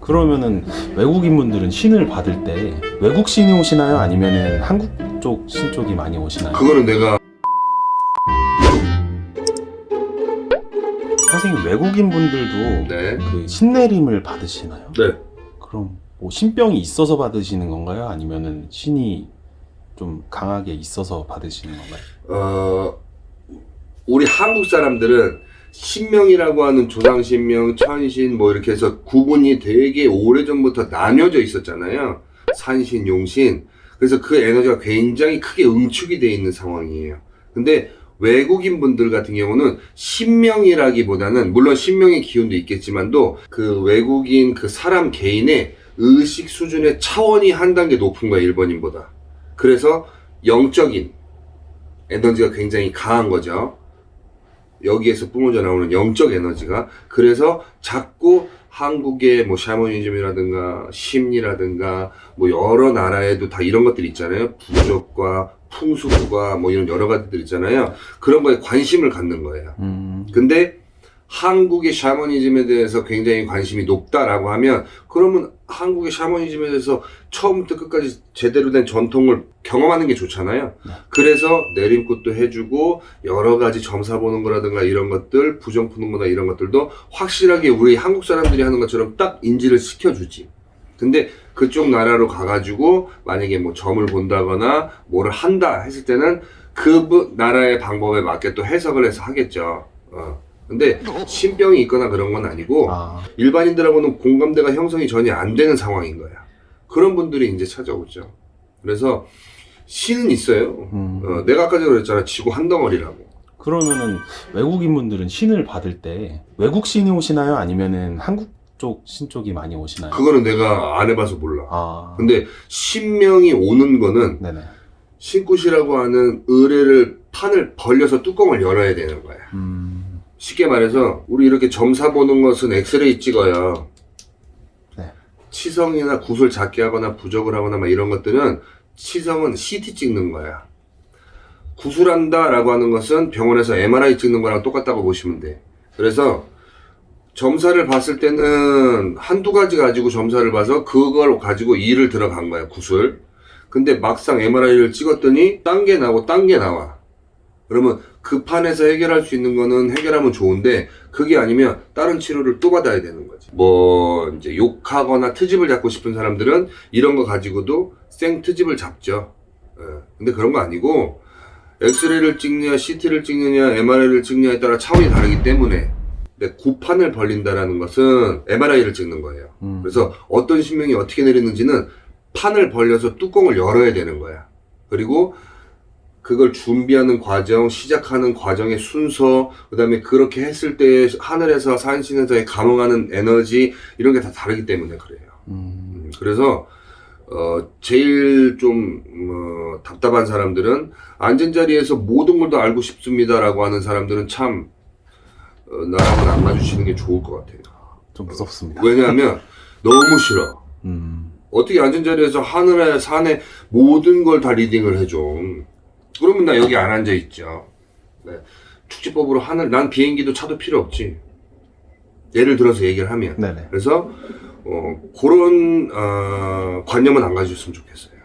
그러면은 외국인 분들은 신을 받을 때 외국 신이 오시나요? 아니면은 한국 쪽 신 쪽이 많이 오시나요? 그거는 내가 선생님 외국인 분들도 네. 그 신내림을 받으시나요? 네. 그럼 뭐 신병이 있어서 받으시는 건가요? 아니면은 신이 좀 강하게 있어서 받으시는 건가요? 어, 우리 한국 사람들은 신명이라고 하는 조상신명, 천신 뭐 이렇게 해서 구분이 되게 오래전부터 나뉘어져 있었잖아요. 산신, 용신. 그래서 그 에너지가 굉장히 크게 응축이 돼 있는 상황이에요. 근데 외국인 분들 같은 경우는 신명이라기보다는 물론 신명의 기운도 있겠지만도 그 외국인 그 사람 개인의 의식 수준의 차원이 한 단계 높은 거예요, 일본인보다. 그래서 영적인 에너지가 굉장히 강한 거죠. 여기에서 뿜어져 나오는 영적 에너지가 그래서 자꾸 한국의 뭐 샤머니즘이라든가 심리라든가 뭐 여러 나라에도 다 이런 것들 있잖아요. 부족과 풍수과 뭐 이런 여러 가지들 있잖아요. 그런 거에 관심을 갖는 거예요. 음, 근데 한국의 샤머니즘에 대해서 굉장히 관심이 높다라고 하면 그러면 한국의 샤머니즘에 대해서 처음부터 끝까지 제대로 된 전통을 경험하는 게 좋잖아요. 네. 그래서 내림굿도 해주고 여러 가지 점사 보는 거라든가 이런 것들 부정 푸는 거나 이런 것들도 확실하게 우리 한국 사람들이 하는 것처럼 딱 인지를 시켜주지. 근데 그쪽 나라로 가가지고 만약에 뭐 점을 본다거나 뭐를 한다 했을 때는 그 부- 나라의 방법에 맞게 또 해석을 해서 하겠죠. 어. 근데 신병이 있거나 그런 건 아니고 아, 일반인들하고는 공감대가 형성이 전혀 안 되는 상황인 거야. 그런 분들이 이제 찾아오죠. 그래서 신은 있어요. 음. 어, 내가 아까 전에 그랬잖아. 지구 한 덩어리라고. 그러면은 외국인 분들은 신을 받을 때 외국 신이 오시나요? 아니면은 한국 쪽 신 쪽이 많이 오시나요? 그거는 내가 안 해봐서 몰라. 아, 근데 신명이 오는 거는 네네. 신굿이라고 하는 의뢰를 판을 벌려서 뚜껑을 열어야 되는 거야. 음, 쉽게 말해서 우리 이렇게 점사 보는 것은 엑스레이 찍어요. 네. 치성이나 굿을 작게 하거나 부적을 하거나 막 이런 것들은 치성은 CT 찍는 거야. 구술한다라고 하는 것은 병원에서 MRI 찍는 거랑 똑같다고 보시면 돼. 그래서 점사를 봤을 때는 한두 가지 가지고 점사를 봐서 그걸 가지고 일을 들어간 거야, 구술. 근데 막상 MRI를 찍었더니 딴 게 나오고 딴 게 나와. 그러면 그 판에서 해결할 수 있는 거는 해결하면 좋은데 그게 아니면 다른 치료를 또 받아야 되는 거지. 뭐 이제 욕하거나 트집을 잡고 싶은 사람들은 이런 거 가지고도 생 트집을 잡죠. 예. 근데 그런 거 아니고 엑스레이를 찍느냐, CT를 찍느냐, MRI를 찍느냐에 따라 차원이 다르기 때문에 근데 고판을 벌린다라는 것은 MRI를 찍는 거예요. 음. 그래서 어떤 신명이 어떻게 내리는지는 판을 벌려서 뚜껑을 열어야 되는 거야. 그리고 그걸 준비하는 과정, 시작하는 과정의 순서, 그 다음에 그렇게 했을 때 하늘에서 산신에서의 감응하는 에너지, 이런 게 다 다르기 때문에 그래요. 음, 음, 그래서, 어, 제일 좀, 어, 답답한 사람들은 앉은 자리에서 모든 걸 다 알고 싶습니다라고 하는 사람들은 참, 어, 나랑은 안 맞으시는 게 좋을 것 같아요. 좀 무섭습니다. 왜냐하면 너무 싫어. 음, 어떻게 앉은 자리에서 하늘에 산에 모든 걸 다 리딩을 해줘. 그러면 나 여기 안 앉아 있죠. 네. 축지법으로 하늘, 난 비행기도 차도 필요 없지. 예를 들어서 얘기를 하면. 네네. 그래서, 어, 그런, 어, 관념은 안 가지셨으면 좋겠어요.